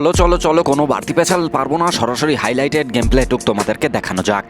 চলো চলো চলো, কোনো বাড়তি পেছাল পারব না। সরাসরি হাইলাইটেড গেম প্লে টুক তোমাদেরকে দেখানো যাক।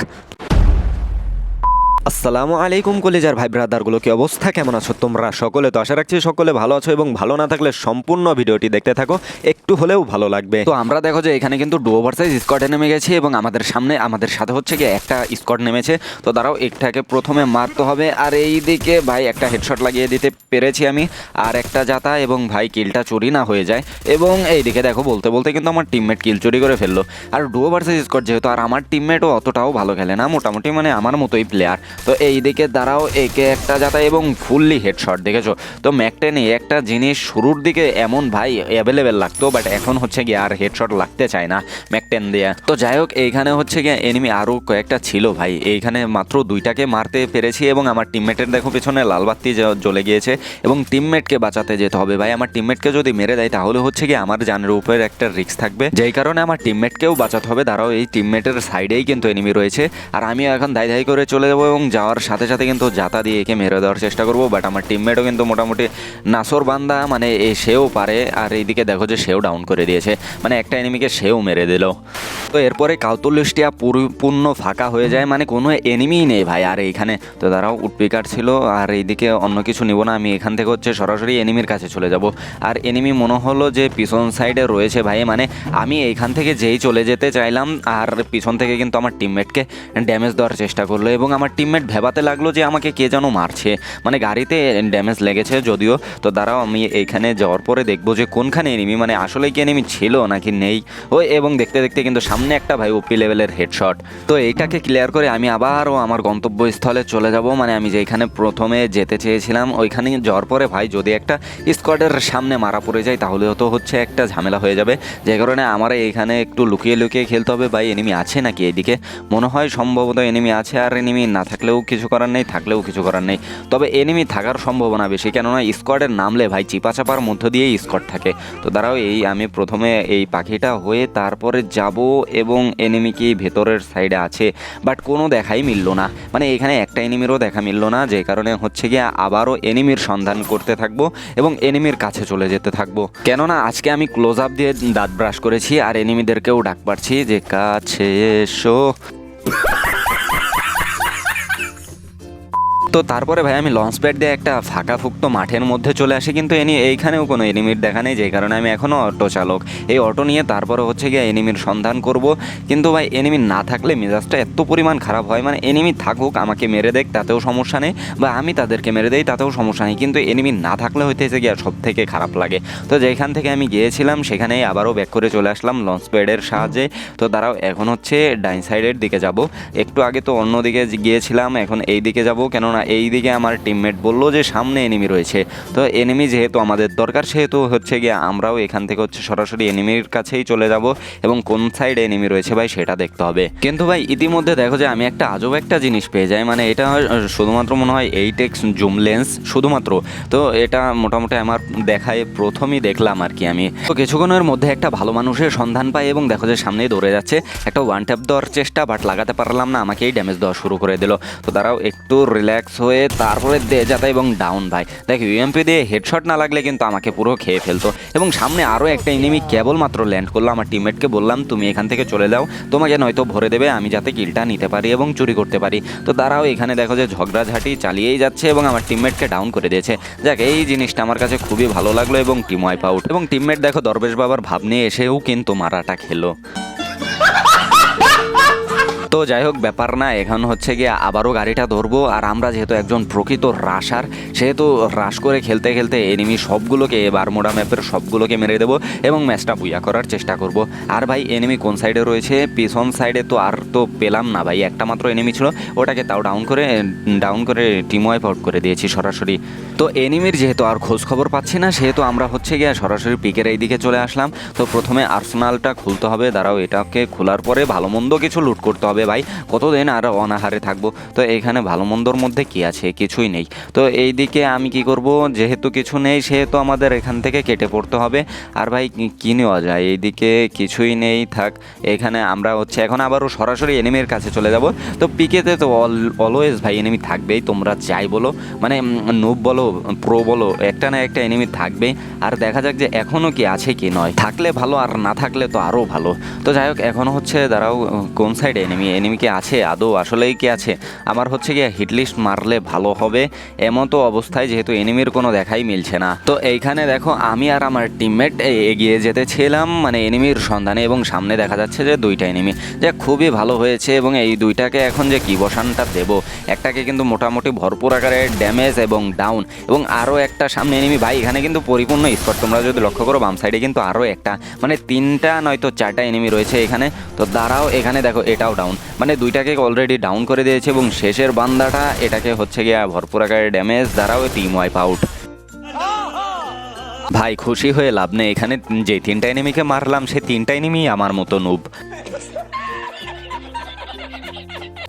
আসসালামু আলাইকুম কলেজার ভাই ব্রাদারগুলো, কি অবস্থা? কেমন আছো তোমরা? সকলে তো আশা রাখছি সকলে ভালো আছো এবং ভালো না থাকলে সম্পূর্ণ ভিডিওটি দেখতে থাকো, একটু হলেও ভালো লাগবে। তো আমরা দেখো যে এখানে কিন্তু ডু ওভারসাইজ স্কোয়াডে নেমে গেছি এবং আমাদের সামনে, আমাদের সাথে হচ্ছে কি একটা স্কোয়াড নেমেছে। তো দাঁড়াও, একটাকে প্রথমে মারতে হবে, আর এই দিকে ভাই একটা হেডশট লাগিয়ে দিতে পেরেছি আমি, আর একটা যাতা এবং ভাই কিলটা চুরি না হয়ে যায়। এবং এই দিকে দেখো, বলতে বলতে কিন্তু আমার টিমমেট কিল চুরি করে ফেলল। আর ডুও ভার্সেস স্কোয়াড যেহেতু, আর আমার টিমমেটও অতটাও ভালো খেলে না, মোটামুটি মানে আমার মতোই প্লেয়ার তো এই দিকে দাঁড়াও, একে একটা যাতা এবং ফুললি হেডশট দেখেছ? তো ম্যাকটেনে, একটা জিনিস শুরুর দিকে এমন ভাই অ্যাভেলেবেল লাগতো বাট এখন হচ্ছে গিয়ে আর হেডশট লাগতে চায় না ম্যাকটেন দিয়ে। তো যাই হোক, এইখানে হচ্ছে গিয়ে এনিমি আরও কয়েকটা ছিল ভাই। এইখানে মাত্র দুইটাকে মারতে পেরেছি এবং আমার টিমমেটের দেখো পেছনে লাল বাতি জ্ব- জ্বলে গিয়েছে এবং টিমমেটকে বাঁচাতে যেতে হবে ভাই। আমার টিমমেটকে যদি মেরে দেয়, তাহলে হচ্ছে গিয়ে আমার জানের উপরে একটা রিস্ক থাকবে। যেই কারণে আমার টিমমেটকেও বাঁচাতে হবে। দাঁড়াও, এই টিমমেটের সাইডেই কিন্তু এনিমি রয়েছে। আর আমি এখন দায় ধাই করে চলে যাব এবং যাওয়ার সাথে সাথে কিন্তু জাতা দিয়ে একে মেরে দেওয়ার চেষ্টা করব বাট আমার টিমমেটও কিন্তু মোটামুটি নাসর বান্দা মানে এ সেও পারে। আর এইদিকে দেখো যে সেও ডাউন করে দিয়েছে মানে একটা এনিমিকে সেও মেরে দিল। তো এরপরে কাউতল্লিশটিয়া পরিপূর্ণ ফাঁকা হয়ে যায় মানে কোনো এনিমিই নেই ভাই। আর এইখানে তো তারাও উটপিকার ছিল, আর এইদিকে অন্য কিছু নিব না, আমি এখান থেকে হচ্ছে সরাসরি এনিমির কাছে চলে যাব। আর এনিমি মনে হলো যে পিছন সাইডে রয়েছে ভাই মানে আমি এইখান থেকে যেই চলে যেতে চাইলাম, আর পিছন থেকে কিন্তু আমার টিমমেটকে ড্যামেজ দেওয়ার চেষ্টা করল, এবং আমার টিমমেট ভেবাতে লাগল যে আমাকে কে যেন মারছে। মানে গাড়িতে ড্যামেজ লেগেছে যদিও। তো দাঁড়াও, আমি এইখানে যাওয়ার পরে দেখব যে কোনখানে এনিমি মানে আসলে কি এনিমি ছিল নাকি নেই। ও, এবং দেখতে দেখতে কিন্তু সামনে একটা ভাই ওপি লেভেলের হেডশট তো এইটাকে ক্লিয়ার করে আমি আবারও আমার গন্তব্যস্থলে চলে যাব। মানে আমি যেখানে প্রথমে যেতে চেয়েছিলাম, ওইখানে যাওয়ার পরে ভাই যদি একটা স্কোয়াডের সামনে মারা পড়ে যায়, তাহলে তো হচ্ছে একটা ঝামেলা হয়ে যাবে। যে কারণে আমার এইখানে একটু লুকিয়ে লুকিয়ে খেলতে হবে। ভাই এনিমি আছে নাকি এদিকে? মনে হয় সম্ভবত এনিমি আছে আর এনিমি না থাকলেও কিছু করার নেই, থাকলেও কিছু করার নেই। তবে এনিমি থাকার সম্ভাবনা বেশি, কেননা স্কোয়াডের নামলে ভাই চিপা চাপার মধ্য দিয়েই স্কোয়াড থাকে। তো দাঁড়াও, এই আমি প্রথমে এই পাখিটা হয়ে তারপরে যাব এবং এনিমি কি ভেতরের সাইডে আছে। বাট কোনো দেখাই মিলল না। মানে এখানে একটা এনিমিরও দেখা মিলল না, যে কারণে হচ্ছে গিয়ে আবারও এনিমির সন্ধান করতে থাকব এবং এনিমির কাছে চলে যেতে থাকব। কেননা আজকে আমি ক্লোজ আপ দিয়ে দাঁত ব্রাশ করেছি আর এনিমিদেরকেও ডাক পাচ্ছি যে কাছে এসো। তো তারপরে ভাই আমি লঞ্চ প্যাড দিয়ে একটা ফাঁকা ফুক্ত মাঠের মধ্যে চলে আসি, কিন্তু এনি এইখানেও কোনো এনিমির দেখা নেই যেই কারণে আমি এখনও অটো চালক। এই অটো নিয়ে তারপরে হচ্ছে গিয়ে এনিমির সন্ধান করব। কিন্তু ভাই এনিমি না থাকলে মেজাজটা এত পরিমাণ খারাপ হয় মানে এনিমি থাকুক, আমাকে মেরে দেখ তাতেও সমস্যা নেই, বা আমি তাদেরকে মেরে দেই, তাতেও সমস্যা নেই, কিন্তু এনিমি না থাকলে হইতেছে গিয়ে সব থেকে খারাপ লাগে। তো যেখান থেকে আমি গিয়েছিলাম, সেখানেই আবারও ব্যাক করে চলে আসলাম লঞ্চ প্যাডের সাহায্যে। তো দাঁড়াও, এখন হচ্ছে ডাইন সাইডের দিকে যাব। একটু আগে তো অন্য দিকে গিয়েছিলাম, এখন এই দিকে যাব, কেননা এই দিকে আমার টিমমেট বলল যে, সামনে এনিমি রয়েছে। তো এনিমি যেহেতু আমাদের দরকার, সেহেতু হচ্ছে গিয়ে আমরাও এখান থেকে হচ্ছে সরাসরি এনিমির কাছেই চলে যাব এবং কোন সাইডে এনিমি রয়েছে ভাই সেটা দেখতে হবে। কিন্তু ভাই, ইতিমধ্যে দেখো যে, আমি একটা আজব একটা জিনিস পেয়ে যাই মানে এটা শুধুমাত্র মনে হয় এইট এক্স জুম লেন্স শুধুমাত্র। তো এটা মোটামুটি আমার দেখায় প্রথমই দেখলাম আর কি আমি। তো কিছুক্ষণের মধ্যে একটা ভালো মানুষের সন্ধান পাই এবং দেখো যে, সামনেই দৌড়ে যাচ্ছে। একটা ওয়ান ট্যাপ দেওয়ার চেষ্টা বাট লাগাতে পারলাম না, আমাকেই ড্যামেজ দেওয়া শুরু করে দিল। তো তারাও একটু রিল্যাক্স হয়ে তারপরে দে যাতা এবং ডাউন ভাই দেখ ইউএমপি দিয়ে হেডশট না লাগলে কিন্তু আমাকে পুরো খেয়ে ফেলতো। এবং সামনে আরও একটা এনিমি কেবলমাত্র ল্যান্ড করল। আমার টিমমেটকে বললাম, তুমি এখান থেকে চলে যাও। তোমাকে নয়তো ভরে দেবে, আমি যাতে কিলটা নিতে পারি এবং চুরি করতে পারি। তো তারাও এখানে দেখো যে ঝগড়াঝাটি চালিয়েই যাচ্ছে এবং আমার টিমমেটকে ডাউন করে দিয়েছে। যাক, এই জিনিসটা আমার কাছে খুবই ভালো লাগল এবং টিম ওয়াইপ আউট এবং টিমমেট দেখো, দরবেশ বাবার ভাব নিয়ে এসেও কিন্তু মারাটা খেলো। তো যাই হোক, ব্যাপার না, এখন হচ্ছে গিয়ে আবারও গাড়িটা ধরবো। আর আমরা যেহেতু একজন প্রকৃত রাশার সেহেতু রাশ করে খেলতে খেলতে এনিমি সবগুলোকে বারমোডা ম্যাপের সবগুলোকে মেরে দেবো এবং ম্যাচটা বুইয়া করার চেষ্টা করব। আর ভাই এনিমি কোন সাইডে রয়েছে? পিছন সাইডে তো আর তো পেলাম না ভাই, একটা মাত্র এনিমি ছিল। ওটাকে তাও ডাউন করে ডাউন করে টিম ওয়াইপ আউট করে দিয়েছি সরাসরি। তো এনিমির যেহেতু আর খোঁজ খবর পাচ্ছি না, সেহেতু আমরা হচ্ছে গিয়ে সরাসরি পিকের এই দিকে চলে আসলাম। তো প্রথমে আর্সেনালটা খুলতে হবে। দাঁড়াও, এটাকে খোলার পরে ভালো মন্দ কিছু লুট করতে হবে। হবে ভাই। কতদিন আর অনাহারে থাকব? তো এখানে ভালো মন্দর মধ্যে কি আছে? কিছুই নেই। তো এই দিকে আমি কি করব? যেহেতু কিছু নেই, সেহেতু আমাদের এখান থেকে কেটে পড়তে হবে। আর ভাই, কি- নেওয়া যায়? এইদিকে কিছুই নেই, থাক। এখানে আমরা হচ্ছে, এখন আবারও সরাসরি এনিমির কাছে চলে যাব। তো পিকেতে তো অলওয়েজ ভাই এনিমি থাকবেই, তোমরা যাই বলো। মানে নুব বলো প্রো বলো, একটা না একটা এনিমি থাকবেই। আর দেখা যাক যে এখনও কি আছে কি নয়। থাকলে ভালো, আর না থাকলে তো আরও ভালো। তো যাই হোক এখনও হচ্ছে, দাঁড়াও, কোন সাইডে এনিমি এনিমি কি আছে? আদৌ আসলেই কি আছে? আমার হচ্ছে গিয়ে হিটলিস্ট মারলে ভালো হবে এমন তো অবস্থায় যেহেতু এনিমির কোনো দেখাই মিলছে না। তো এইখানে দেখো, আমি আর আমার টিমমেট এগিয়ে যেতে ছিলাম মানে এনিমির সন্ধানে এবং সামনে দেখা যাচ্ছে যে দুইটা এনিমি। যা খুবই ভালো হয়েছে এবং এই দুইটাকে এখন যে কি বসানটা দেবো, একটাকে কিন্তু মোটামুটি ভরপুর আকারে ড্যামেজ এবং ডাউন এবং আরও একটা সামনে এনিমি। ভাই, এখানে কিন্তু পরিপূর্ণ স্পট তোমরা যদি লক্ষ্য করো, বাম সাইডে কিন্তু আরও একটা মানে তিনটা নয়তো চারটা এনিমি রয়েছে এখানে। তো দাঁড়াও, এখানে দেখো, এটাও ডাউন মানে দুইটাকে অলরেডি ডাউন করে দিয়েছে এবং শেষের বান্দাটা এটাকে হচ্ছে গিয়া ভরপুর আকারে ড্যামেজ দ্বারাও টিম ওয়াইপ আউট ভাই, খুশি হয়ে লাভ নেই। এখানে যে তিনটা এনিমিকে মারলাম, সে তিনটা এনিমি আমার মতো নুব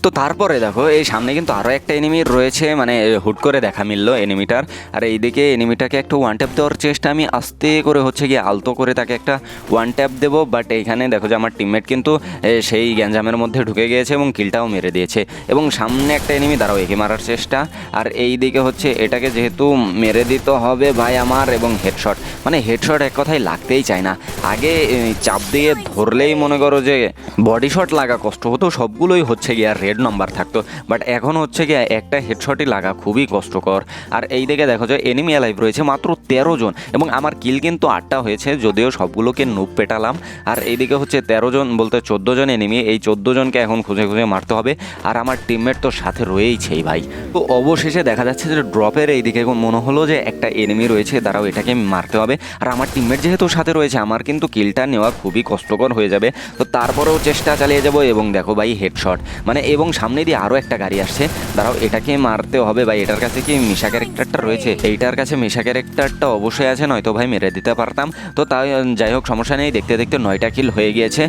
তো তারপরে দেখো, এই সামনে কিন্তু আরও একটা এনিমি রয়েছে মানে হুট করে দেখা মিললো এনিমিটার আর এইদিকে এনিমিটাকে একটা ওয়ান ট্যাপ দেওয়ার চেষ্টা, আমি আস্তে করে হচ্ছে গিয়ে আলতো করে তাকে একটা ওয়ান ট্যাপ দেবো। বাট এইখানে দেখো যে আমার টিমমেট কিন্তু সেই গ্যাঞ্জামের মধ্যে ঢুকে গিয়েছে এবং কিলটাও মেরে দিয়েছে। এবং সামনে একটা এনিমি দাঁড়াও, একে মারার চেষ্টা। আর এই দিকে হচ্ছে এটাকে যেহেতু মেরে দিতে হবে ভাই আমার, এবং হেডশট মানে হেডশট এক কথায় লাগতেই চায় না। আগে চাপ দিয়ে ধরলেই মনে করো যে বডি শট লাগা কষ্ট হতো, সবগুলোই হচ্ছে গিয়ে রেড নাম্বার থাকতো। বাট এখন হচ্ছে গিয়ে একটা হেডশটই লাগা খুবই কষ্টকর। আর এই দিকে দেখো যে এনিমি অ্যালাইভ রয়েছে মাত্র তেরো জন। এবং আমার কিল কিন্তু আটটা হয়েছে, যদিও সবগুলোকে নুপ পেটালাম। আর এইদিকে হচ্ছে তেরো জন বলতে চোদ্দ জন এনিমি এই চোদ্দ জনকে এখন খুঁজে খুঁজে মারতে হবে। আর আমার টিমমেট তো সাথে রয়েইছেই ভাই। তো অবশেষে দেখা যাচ্ছে যে ড্রপের এইদিকে মনে হলো যে একটা এনিমি রয়েছে, দাঁড়াও এটাকে মারতে হবে। আর আমার টিমমেট যেহেতু সাথে রয়েছে, আমার কিন্তু কিলটা নেওয়া খুবই কষ্টকর হয়ে যাবে। তো তারপরেও চেষ্টা চালিয়ে যাব এবং দেখো ভাই হেডশট মানে এবং সামনে দিয়ে আরও একটা গাড়ি আসছে। দাঁড়াও, এটাকে মারতে হবে ভাই, এটার কাছে কি মিশা ক্যারেক্টারটা রয়েছে? এইটার কাছে মিশা ক্যারেক্টারটা অবশ্যই আছে, নয়তো ভাই মেরে দিতে পারতাম। তো তাই, যাই হোক, সমস্যা নেই, দেখতে দেখতে নয়টা কিল হয়ে গিয়েছে।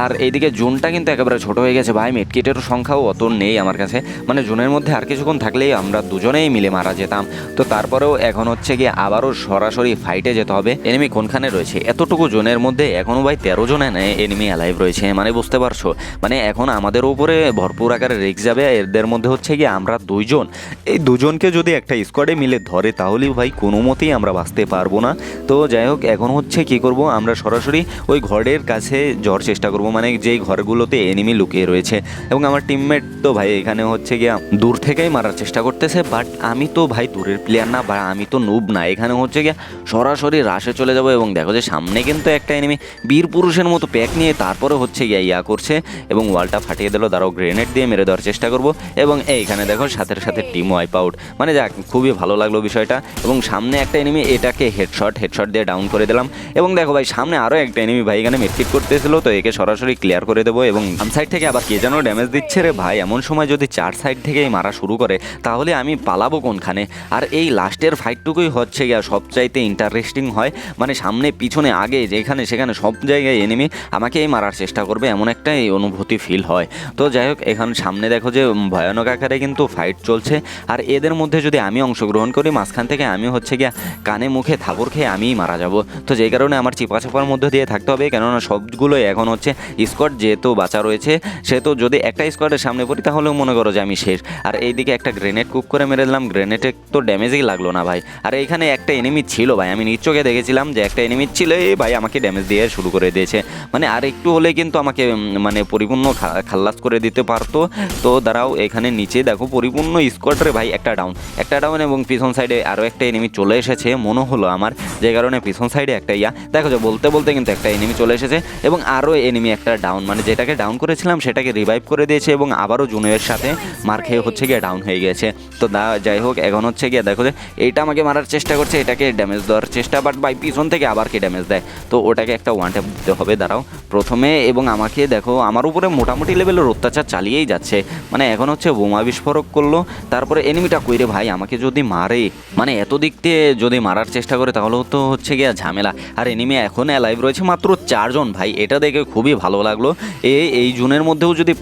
আর এইদিকে জুনটা কিন্তু একেবারে ছোট হয়ে গেছে ভাই মেটকিটের সংখ্যাও অত নেই আমার কাছে। মানে জুনের মধ্যে আর কিছুক্ষণ থাকলেই আমরা দুজনেই মিলে মারা যেতাম। তো তারপরেও এখন হচ্ছে গিয়ে আবারও সরাসরি ফাইটে যেতে হবে। এনিমি কোনখানে রয়েছে? এতটুকু জোনের মধ্যে এখনও ভাই তেরো জন এনিমি অ্যালাইভ রয়েছে মানে বুঝতে পারছ? মানে এখন আমাদের উপরে ভরপুর আকারে রিক্স যাবে এদের মধ্যে হচ্ছে গিয়ে আমরা দুইজন। এই দুজনকে যদি একটা স্কোয়াডে মিলে ধরে, তাহলেই ভাই কোনো মতেই আমরা বাঁচতে পারব না। তো যাই হোক, এখন হচ্ছে কি করব, আমরা সরাসরি ওই ঘরের কাছে যাওয়ার চেষ্টা করব মানে যেই ঘরগুলোতে এনিমি লুকিয়ে রয়েছে। এবং আমার টিমমেট তো ভাই এখানে হচ্ছে গিয়া দূর থেকেই মারার চেষ্টা করতেছে বাট আমি তো ভাই দূরের প্লেয়ার না, বা আমি তো নুব না। এখানে হচ্ছে গিয়া সরাসরি রাশে চলে যাব, এবং দেখো যে সামনে কিন্তু একটা এনিমি বীর পুরুষের মতো প্যাক নিয়ে তারপরে হচ্ছে গিয়া ইয়া করছে, এবং ওয়ালটা ফাটিয়ে দিল দাঁড়াও গ্রেনেড দিয়ে মেরে দেওয়ার চেষ্টা করব। এবং এইখানে দেখো সাথে সাথে টিম ওয়াইপ আউট মানে যাক, খুবই ভালো লাগল বিষয়টা। এবং সামনে একটা এনিমি এটাকে হেডশট হেডশট দিয়ে ডাউন করে দিলাম। এবং দেখো ভাই, সামনে আরও একটা এনিমি ভাই এখানে মেটকিট করতেছিল, তো একে সরাসরি ক্লিয়ার করে দেবো এবং আম সাইড থেকে আবার কে যেন ড্যামেজ দিচ্ছে রে ভাই। এমন সময় যদি চার সাইড থেকেই মারা শুরু করে, তাহলে আমি পালাবো কোনখানে? আর এই লাস্টের ফাইটটুকুই হচ্ছে গিয়া সবচাইতে ইন্টারেস্টিং হয়। মানে সামনে, পিছনে, আগে, যেখানে, সেখানে সব জায়গায় এনিমি আমাকেই মারার চেষ্টা করবে, এমন একটা এই অনুভূতি ফিল হয়। তো যাই হোক, এখন সামনে দেখো যে ভয়ানক আকারে কিন্তু ফাইট চলছে। আর এদের মধ্যে যদি আমি অংশগ্রহণ করি, মাঝখান থেকে আমি হচ্ছে গিয়া কানে মুখে থাবর খেয়ে আমিই মারা যাব। তো যেই কারণে আমার চিপা চাপার মধ্যে দিয়ে থাকতে হবে, কেননা সবগুলোই এখন হচ্ছে স্কোয়াড যেহেতু বাঁচা রয়েছে, সেহেতু যদি একটা স্কোয়াডের সামনে পড়ি, তাহলেও মনে করো যে আমি শেষ। আর এইদিকে একটা গ্রেনেড কুক করে মেরে দিলাম গ্রেনেডে তো ড্যামেজই লাগল না ভাই। আর এইখানে একটা এনিমি ছিল ভাই, আমি নিজ চোখে দেখেছিলাম যে একটা এনিমি ছিল, এই ভাই আমাকে ড্যামেজ দিয়ে শুরু করে দিয়েছে। মানে আর একটু হলে কিন্তু আমাকে মানে পরিপূর্ণ খাল্লাস করে দিতে পারতো। তো দাঁড়াও, এখানে নিচে দেখো, পরিপূর্ণ স্কোয়াডরে ভাই, একটা ডাউন একটা ডাউন এবং পিছন সাইডে আরও একটা এনিমি চলে এসেছে, মনে হলো আমার, যে কারণে পিছন সাইডে একটা ইয়া। দেখো যে, বলতে বলতে কিন্তু একটা এনিমি চলে এসেছে, এবং আরও এনিমি একটা ডাউন মানে যেটাকে ডাউন করেছিলাম, সেটাকে রিভাইভ করে দিয়েছে, এবং আবারও জুনিয়র সাথে মার খেয়ে হচ্ছে গিয়ে ডাউন হয়ে গেছে তো দা, যাই হোক, এখন হচ্ছে গিয়ে দেখো যে এইটা আমাকে মারার চেষ্টা করছে, এটাকে ড্যামেজ দেওয়ার চেষ্টা বাট বাই পিছন থেকে আবার কি ড্যামেজ দেয়? তো ওটাকে একটা ওয়ান দিতে হবে, দাঁড়াও। প্রথমে, এবং আমাকে দেখো, আমার উপরে মোটামুটি লেভেলের অত্যাচার চালিয়েই যাচ্ছে। মানে এখন হচ্ছে বোমা বিস্ফোরক করল, তারপরে এনিমিটা কইরে, ভাই, আমাকে যদি মারে। মানে এত দিক দিয়ে যদি মারার চেষ্টা করে, তাহলে তো হচ্ছে গিয়া ঝামেলা। আর এনিমি এখন অ্যালাইভ রয়েছে মাত্র চারজন, ভাই। এটা দেখে খুবই ভালো লাগল। এই এই জুনের মধ্যেও যদি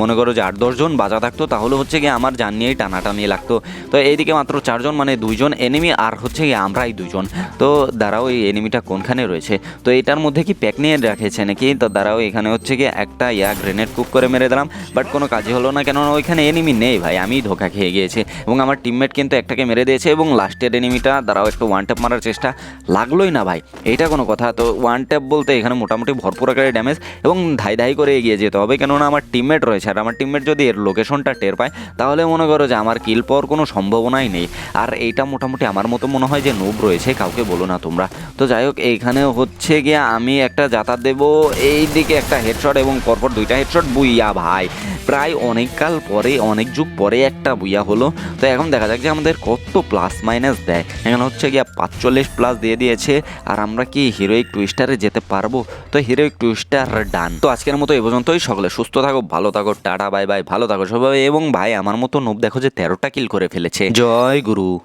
মনে করো যে আট দশজন বাজা থাকতো, তাহলে হচ্ছে গিয়ে আমার জান নিয়েই টানাটানি লাগতো। তো এইদিকে মাত্র চারজন মানে দুইজন এনিমি আর হচ্ছে গিয়ে আমরাই দুজন তো দাঁড়াও, এই এনিমিটা কোনখানে রয়েছে? তো এটার মধ্যে কি প্যাক নিয়ে রেখেছে নাকি? তো দাঁড়াও, এখানে হচ্ছে গিয়ে একটা ইয়া গ্রেনেড কুক করে মেরে দিলাম। বাট কোনো কাজই হলো না কেননা ওইখানে এনিমি নেই ভাই আমি ধোকা খেয়ে গিয়েছি। এবং আমার টিমমেট কিন্তু একটাকে মেরে দিয়েছে এবং লাস্টের এনিমিটা দাঁড়াও একটু ওয়ান ট্যাপ মারার চেষ্টা লাগলোই না ভাই। এইটা কোনো কথা, তো ওয়ান ট্যাপ বলতে এখানে মোটামুটি ভরপুর আকারে ড্যামেজ এবং ধাই ধাই করে এগিয়ে যেতে হবে কেননা আমার টিমমেট রয়েছে। আর আমার টিমমেট যদি এর লোকেশনটা টের পায়, তাহলে মনে করো যে আমার কিল পাওয়ার কোনো সম্ভাবনাই নেই। আর এইটা মোটামুটি আমার মতো মনে হয় যে নুব রয়েছে, কাউকে বলো না তোমরা। তো যাই হোক, এইখানে হচ্ছে গিয়ে আমি একটা যাতায়াত দেবো। এই দিকে একটা হেডশট এবং পরপর দুইটা হেডশট বুইয়া ভাই। প্রায় অনেককাল পরে, অনেক যুগ পরে একটা বইয়া হলো। তো এখন দেখা যাক যে আমাদের কত প্লাস মাইনাস দেয়। এখানে হচ্ছে গিয়া পাঁচচল্লিশ প্লাস দিয়ে দিয়েছে, আর আমরা কি হিরোইক টুইস্টারে যেতে পারব? তো হিরোইক টুইস্টার ডান তো আজকের মতো এ পর্যন্তই, সকলে সুস্থ থাকো, ভালো থাকো, টাটা বাই বাই ভালো থাকো সবাই। এবং ভাই, আমার মতো নোভ দেখো যে তেরোটা কিল করে ফেলেছে। জয় গুরু।